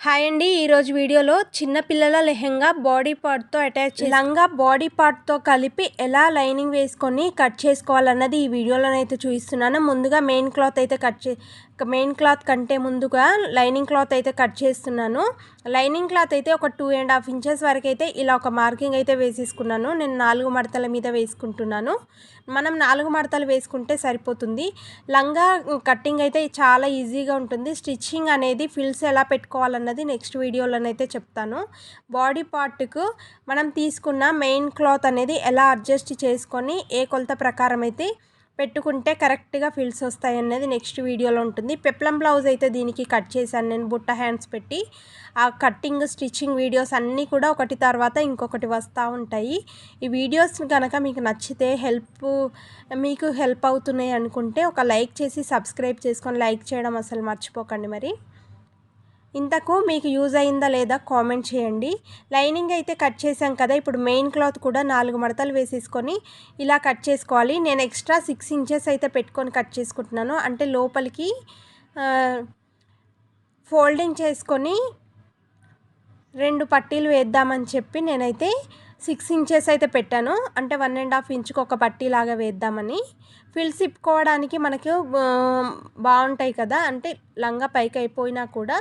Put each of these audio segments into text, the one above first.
Hi అండి. ఈరోజు వీడియోలో చిన్నపిల్లల లెహెంగా బాడీ పార్ట్తో అటాచ్ లంగా బాడీ పార్ట్తో కలిపి ఎలా లైనింగ్ వేసుకొని కట్ చేసుకోవాలన్నది ఈ వీడియోలోనైతే చూపిస్తున్నాను. ముందుగా మెయిన్ క్లాత్ అయితే కట్ చే మెయిన్ క్లాత్ కంటే ముందుగా లైనింగ్ క్లాత్ అయితే కట్ చేస్తున్నాను. లైనింగ్ క్లాత్ అయితే ఒక టూ అండ్ హాఫ్ ఇంచెస్ వరకు అయితే ఇలా ఒక మార్కింగ్ అయితే వేసేసుకున్నాను. నేను నాలుగు మడతల మీద వేసుకుంటున్నాను. మనం నాలుగు మడతలు వేసుకుంటే సరిపోతుంది. లంగా కట్టింగ్ అయితే చాలా ఈజీగా ఉంటుంది. స్టిచ్చింగ్ అనేది ఫిల్స్ ఎలా పెట్టుకోవాలన్నది నెక్స్ట్ వీడియోలోనైతే చెప్తాను. బాడీ పార్ట్కు మనం తీసుకున్న మెయిన్ క్లాత్ అనేది ఎలా అడ్జస్ట్ చేసుకొని ఏ కొలత ప్రకారం అయితే పెట్టుకుంటే కరెక్ట్గా ఫిల్స్ వస్తాయి అనేది నెక్స్ట్ వీడియోలో ఉంటుంది. పెప్లం బ్లౌజ్ అయితే దీనికి కట్ చేశాను నేను. బుట్ట హ్యాండ్స్ పెట్టి ఆ కట్టింగ్ స్టిచ్చింగ్ వీడియోస్ అన్నీ కూడా ఒకటి తర్వాత ఇంకొకటి వస్తూ ఉంటాయి. ఈ వీడియోస్ కనుక మీకు నచ్చితే హెల్ప్ మీకు హెల్ప్ అవుతున్నాయి అనుకుంటే ఒక లైక్ చేసి సబ్స్క్రైబ్ చేసుకొని లైక్ చేయడం అసలు మర్చిపోకండి మరి. ఇంతకు మీకు యూజ్ అయిందా లేదా కామెంట్ చేయండి. లైనింగ్ అయితే కట్ చేసాం కదా ఇప్పుడు మెయిన్ క్లాత్ కూడా నాలుగు మడతలు వేసేసుకొని ఇలా కట్ చేసుకోవాలి. నేను ఎక్స్ట్రా సిక్స్ ఇంచెస్ అయితే పెట్టుకొని కట్ చేసుకుంటున్నాను. అంటే లోపలికి ఫోల్డింగ్ చేసుకొని రెండు పట్టీలు వేద్దామని చెప్పి నేనైతే సిక్స్ ఇంచెస్ అయితే పెట్టాను. అంటే వన్ అండ్ హాఫ్ ఇంచుకు ఒక పట్టీలాగా వేద్దామని. ఫిల్స్ ఇప్పుకోవడానికి మనకు బాగుంటాయి కదా అంటే లంగా పైకి అయిపోయినా కూడా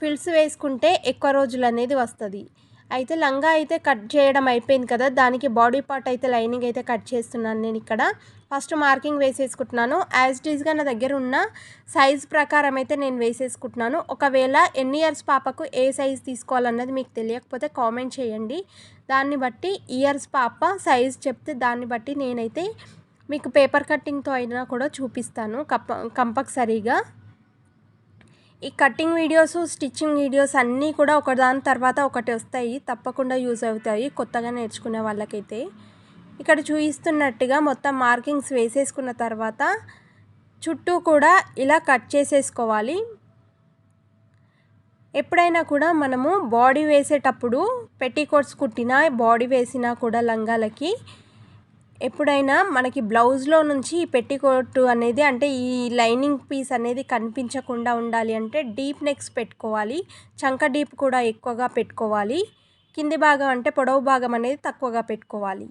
ఫిల్స్ వేసుకుంటే ఎక్కువ రోజులు అనేది వస్తుంది. అయితే లంగా అయితే కట్ చేయడం అయిపోయింది కదా దానికి బాడీ పార్ట్ అయితే లైనింగ్ అయితే కట్ చేస్తున్నాను నేను ఇక్కడ. ఫస్ట్ మార్కింగ్ వేసేసుకుంటున్నాను. యాజ్ ఈజ్గా నా దగ్గర ఉన్న సైజ్ ప్రకారం అయితే నేను వేసేసుకుంటున్నాను. ఒకవేళ ఎన్ని ఇయర్స్ పాపకు ఏ సైజ్ తీసుకోవాలన్నది మీకు తెలియకపోతే కామెంట్ చేయండి. దాన్ని బట్టి ఇయర్స్ పాప సైజ్ చెప్తే దాన్ని బట్టి నేనైతే మీకు పేపర్ కట్టింగ్తో అయినా కూడా చూపిస్తాను. కంప కంపల్సరీగా. ఈ కటింగ్ వీడియోస్ స్టిచ్చింగ్ వీడియోస్ అన్నీ కూడా ఒకదాని తర్వాత ఒకటి వస్తాయి. తప్పకుండా యూజ్ అవుతాయి. కొత్తగా నేర్చుకునే వాళ్ళకైతే. ఇక్కడ చూపిస్తున్నట్టుగా మొత్తం మార్కింగ్స్ వేసేసుకున్న తర్వాత చుట్టూ కూడా ఇలా కట్ చేసేసుకోవాలి. ఎప్పుడైనా కూడా మనము బాడీ వేసేటప్పుడు పెట్టికోట్స్ కుట్టినా బాడీ వేసినా కూడా లంగాలకి ఎప్పుడైనా మనకి బ్లౌజ్లో నుంచి ఈ పెట్టికోట్ అనేది అంటే ఈ లైనింగ్ పీస్ అనేది కనిపించకుండా ఉండాలి అంటే డీప్ నెక్స్ పెట్టుకోవాలి. చంక డీప్ కూడా ఎక్కువగా పెట్టుకోవాలి. కింది భాగం అంటే పొడవు భాగం అనేది తక్కువగా పెట్టుకోవాలి.